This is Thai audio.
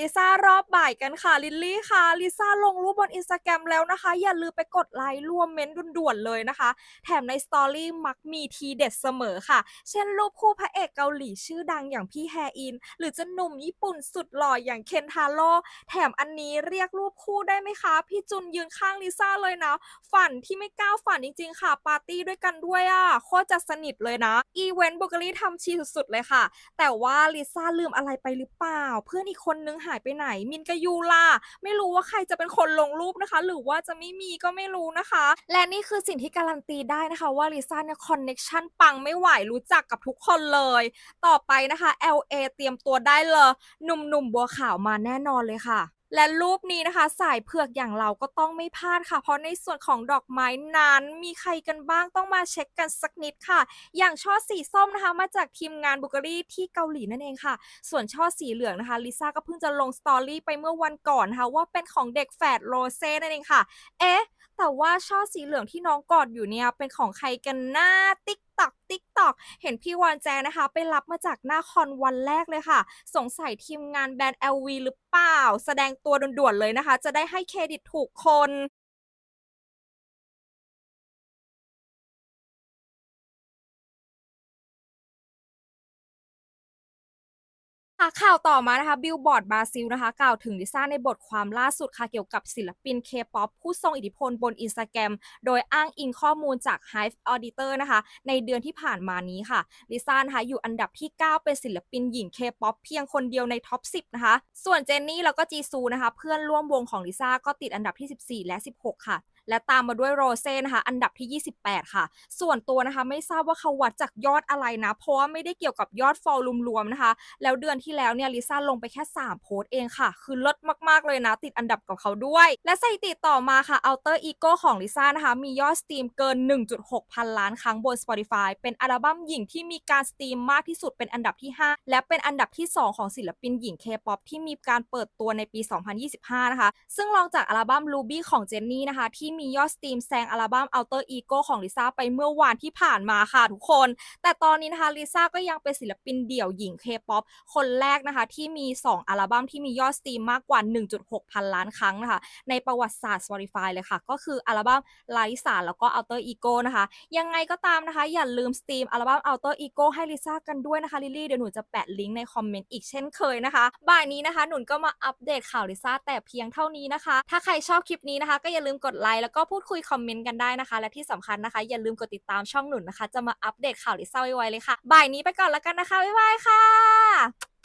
ลิซ่ารอบบ่ายกันค่ะลิลลี่ค่ะลิซ่าลงรูปบนอินสตาแกรมแล้วนะคะ อย่าลืมไปกดไลค์ร่วมเม้นต์ด่วนๆเลยนะคะ แถมในสตอรี่มักมีทีเด็ดเสมอค่ะ เช่นรูปคู่พระเอกเกาหลีชื่อดังอย่างพี่แฮอิน หรือจะหนุ่มญี่ปุ่นสุดหล่ออย่างเคนทาโร่แถมอันนี้เรียกรูปคู่ได้ไหมคะ พี่จุนยืนข้างลิซ่าเลยนะฝันที่ไม่กล้าฝันจริง ๆ ค่ะ ปาร์ตี้ด้วยกันด้วยอะโคตรจะสนิทเลยนะอีเวนต์บุกรี่ทำชีสุดๆเลยค่ะ แต่ว่าลิซ่าลืมอะไรไปหรือเปล่า เพื่อนอีกคนนึงหายไปไหน มินกับยูล่ะไม่รู้ว่าใครจะเป็นคนลงรูปนะคะ หรือว่าจะไม่มีก็ไม่รู้นะคะ และนี่คือสิ่งที่การันตีได้นะคะ ว่าลิซ่าเนี่ยคอนเน็ชันปังไม่ไหวรู้จักกับทุกคนเลย ต่อไปนะคะ LA เตรียมตัวได้เลยหนุ่มๆบัวขาวมาแน่นอนเลยค่ะ และรูปนี้นะคะ สายเผือกอย่างเราก็ต้องไม่พลาดค่ะ เพราะในส่วนของดอกไม้นั้นมีใครกันบ้างต้องมาเช็คกันสักนิดค่ะ อย่างช่อสีส้มนะคะ มาจากทีมงานบุกรี่ที่เกาหลีนั่นเองค่ะ ส่วนช่อสีเหลืองนะคะลิซ่าก็เพิ่งจะลงสตอรี่ไปเมื่อวันก่อนนะคะว่าเป็นของเด็กแฝดโรเซ่นั่นเองค่ะ เอ๊ะแต่ว่าช่อสีเหลืองที่น้องกอดอยู่เนี่ยเป็นของใครกันหน้าติ๊ก ตอกติ๊กตอกเห็นพี่วานแจงนะคะ ไปรับมาจากหน้าคอนวันแรกเลยค่ะ สงสัยทีมงานแบรนด์ LV หรือเปล่า แสดงตัวด่วนๆเลยนะคะ จะได้ให้เครดิตถูกคน ค่ะข่าวต่อมานะคะบิลบอร์ดบราซิลนะคะ กล่าวถึงลิซ่าในบทความล่าสุดค่ะ เกี่ยวกับศิลปินเคป๊อปผู้ทรงอิทธิพลบนอินสตาแกรมโดยอ้างอิงข้อมูลจาก Hive Auditor นะคะ ในเดือนที่ผ่านมานี้ค่ะลิซ่านะคะอยู่อันดับที่ 9 เป็นศิลปินหญิงเคป๊อปเพียงคนเดียวในท็อป 10 นะคะ ส่วนเจนนี่แล้วก็จีซูนะคะ เพื่อนร่วมวงของลิซ่าก็ติดอันดับที่ 14 และ 16 ค่ะ และตามมาด้วยโรเซ่นะคะอันดับที่ 28 ค่ะ ส่วนตัวนะคะไม่ทราบว่าเขาวัดจากยอดอะไรนะ เพราะว่าไม่ได้เกี่ยวกับยอดฟอลรวมๆนะคะ แล้วเดือนที่แล้วเนี่ยลิซ่าลงไปแค่ 3 โพสต์เองค่ะ คือลิศมากๆเลยนะ ติดอันดับกับเขาด้วย และสถิติต่อมาค่ะ Alter Ego ของลิซ่านะคะ มียอดสตรีมเกิน 1.6 พันล้านครั้งบน Spotify เป็นอัลบั้มหญิงที่มีการสตรีมมากที่สุดเป็นอันดับที่ 5 และเป็นอันดับที่ 2 ของศิลปินหญิง K-POP ที่มีการเปิดตัวในปี 2025 นะคะ ซึ่งรองจากอัลบั้ม Ruby ของเจนนี่นะคะที่มียอดสตรีมแซงอัลบั้ม Alter Ego ของลิซ่าไปเมื่อวานที่ผ่านมาค่ะทุกคน แต่ตอนนี้นะคะลิซ่าก็ยังเป็นศิลปินเดี่ยวหญิง K-POP คนแรกนะคะที่มี 2 อัลบั้มที่มียอดสตรีมมากกว่า 1.6 พันล้านครั้งนะคะ ในประวัติศาสตร์ Spotify เลยค่ะ ก็คืออัลบั้มลาลิสาแล้วก็ Alter Ego นะคะ ยังไงก็ตามนะคะ อย่าลืมสตรีมอัลบั้ม Alter Ego ให้ลิซ่ากันด้วยนะคะลิลลี่เดี๋ยวหนูจะแปะลิงก์ในคอมเมนต์อีกเช่นเคยนะคะบ่ายนี้นะคะหนุนก็มาอัปเดตข่าวลิซ่าแต่เพียงเท่านี้นะคะ ถ้าใครชอบคลิปนี้นะคะ ก็อย่าลืมกดไลค์แล้วก็พูดคุยคอมเมนต์กันได้นะคะ และที่สำคัญนะคะ อย่าลืมกดติดตามช่องหนุนนะคะ จะมาอัปเดตข่าวลิซ่าไวๆเลยค่ะ บ่ายนี้ไปก่อนแล้วกันนะคะบ๊ายบายค่ะ